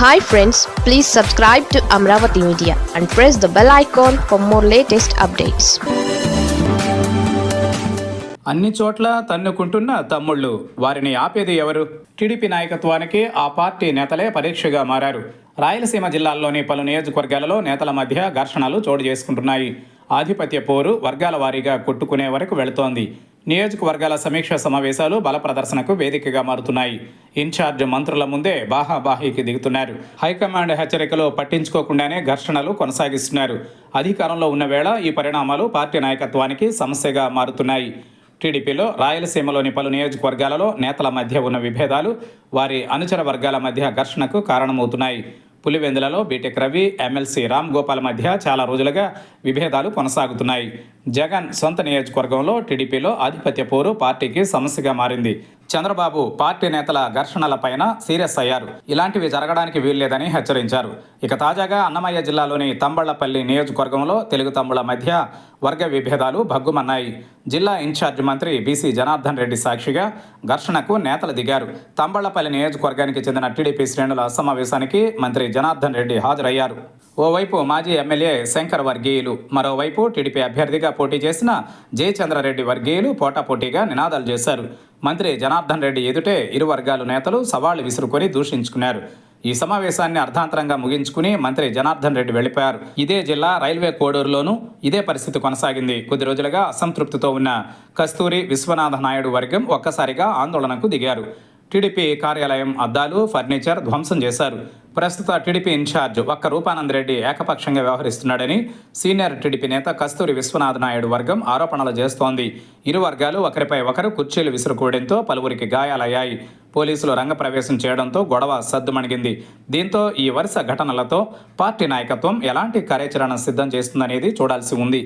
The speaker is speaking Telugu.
Hi friends please subscribe to Amaravati media and press the bell icon for more latest updates అన్ని చోట్ల తన్నుకుంటున్న తమ్ముళ్ళు వారిని ఆపేది ఎవరు? టీడీపీ నాయకత్వానికి ఆ పార్టీ నేతలే పరీక్షగా మారారు. రాయలసీమ జిల్లాల్లోని పలు నియోజకవర్గాలలో నేతల మధ్య ఘర్షణలు చోటు చేసుకుంటున్నాయి. ఆధిపత్య పోరు వర్గాల వారీగా కొట్టుకునే వరకు వెళుతోంది. నియోజకవర్గాల సమీక్ష సమావేశాలు బల ప్రదర్శనకు వేదికగా మారుతున్నాయి. ఇన్ఛార్జ్ మంత్రుల ముందే బాహాబాహీకి దిగుతున్నారు. హైకమాండ్ హెచ్చరికలు పట్టించుకోకుండానే ఘర్షణలు కొనసాగిస్తున్నారు. అధికారంలో ఉన్న వేళ ఈ పరిణామాలు పార్టీ నాయకత్వానికి సమస్యగా మారుతున్నాయి. టీడీపీలో రాయలసీమలోని పలు నియోజకవర్గాలలో నేతల మధ్య ఉన్న విభేదాలు వారి అనుచర వర్గాల మధ్య ఘర్షణకు కారణమవుతున్నాయి. పులివెందులలో B Tech Ravi MLC Ram Gopal మధ్య చాలా రోజులుగా విభేదాలు కొనసాగుతున్నాయి. జగన్ సొంత నియోజకవర్గంలో టీడీపీలో ఆధిపత్య పోరు పార్టీకి సమస్యగా మారింది. చంద్రబాబు పార్టీ నేతల ఘర్షణలపైన సీరియస్ అయ్యారు. ఇలాంటివి జరగడానికి వీల్లేదని హెచ్చరించారు. ఇక తాజాగా అన్నమయ్య జిల్లాలోని తంబళ్ళపల్లి నియోజకవర్గంలో తెలుగు తమ్ముళ్ళ మధ్య వర్గ విభేదాలు భగ్గుమన్నాయి. జిల్లా ఇన్ఛార్జ్ మంత్రి బీసీ జనార్దన్ రెడ్డి సాక్షిగా ఘర్షణకు నేతలు దిగారు. తంబళ్ళపల్లి నియోజకవర్గానికి చెందిన టీడీపీ శ్రేణుల సమావేశానికి మంత్రి జనార్దన్ రెడ్డి హాజరయ్యారు. ఓవైపు మాజీ ఎమ్మెల్యే శంకర్ వర్గీయులు మరోవైపు టీడీపీ అభ్యర్థిగా పోటీ చేసిన జయచంద్రారెడ్డి వర్గీయులు పోటాపోటీగా నినాదాలు చేశారు. మంత్రి జనార్దన్ రెడ్డి ఎదుటే ఇరు వర్గాలు నేతలు సవాళ్ళు విసురుకొని దూషించుకున్నారు. ఈ సమావేశాన్ని అర్ధాంతరంగా ముగించుకుని మంత్రి జనార్దన్ రెడ్డి వెళ్ళిపోయారు ఇదే జిల్లా రైల్వే కోడూరులోనూ ఇదే పరిస్థితి కొనసాగింది. కొద్ది రోజులుగా అసంతృప్తితో ఉన్న కస్తూరి విశ్వనాథ నాయుడు వర్గం ఒక్కసారిగా ఆందోళనకు దిగారు. టీడీపీ కార్యాలయం అద్దాలు ఫర్నిచర్ ధ్వంసం చేశారు. ప్రస్తుత టీడీపీ ఇన్ఛార్జ్ ఒక్క రూపానంద్ రెడ్డి ఏకపక్షంగా వ్యవహరిస్తున్నాడని సీనియర్ టీడీపీ నేత కస్తూరి విశ్వనాథ్ నాయుడు వర్గం ఆరోపణలు చేస్తోంది. ఇరు వర్గాలు ఒకరిపై ఒకరు కుర్చీలు విసురుకోవడంతో పలువురికి గాయాలయ్యాయి. పోలీసులు రంగప్రవేశం చేయడంతో గొడవ సద్దుమణిగింది. దీంతో ఈ వరుస ఘటనలతో పార్టీ నాయకత్వం ఎలాంటి కార్యాచరణ సిద్ధం చేస్తుందనేది చూడాల్సి ఉంది.